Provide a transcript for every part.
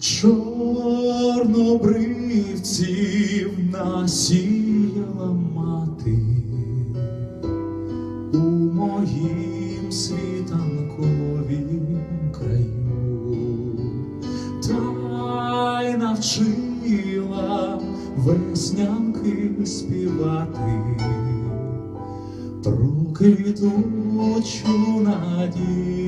Чорнобривців насіяла мати у моїм світанковім краю, та й навчила веснянки співати. Про квітучу надію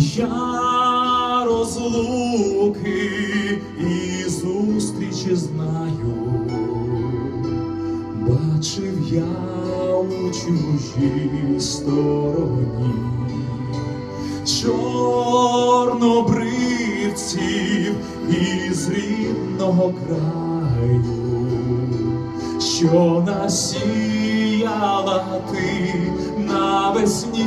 Я розлуки і зустрічі знаю, бачив я у чужій стороні чорнобривців із рідного краю, що насіяла ти навесні,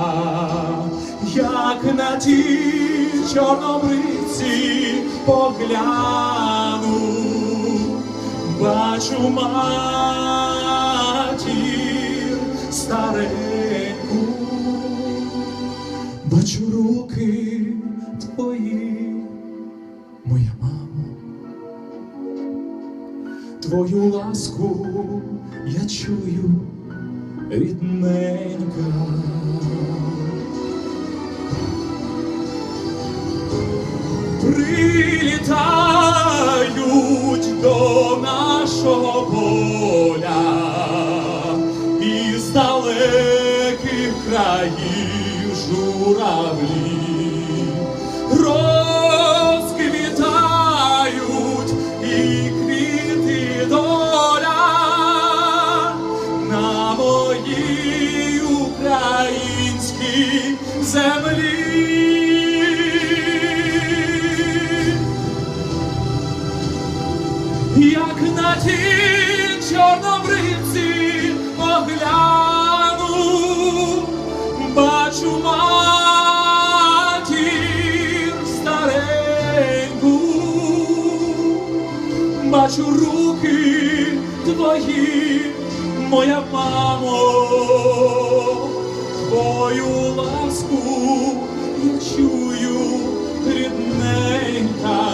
як на ті чорнобриці погляну, бачу матір стареньку, бачу руки твої, моя мамо, твою ласку я чую, рідненька. Прилітають до нашого поля із далеких країв журавлі розквітають і квіти доля на моїй українській землі. Як на ті чорнобривці погляну, бачу матір стареньку, бачу руки твої, моя мамо, твою ласку я чую, рідненька,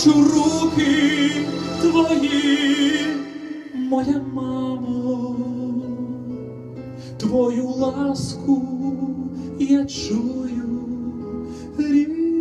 бачу руки твої, моя мамо, твою ласку я чую, рідненька.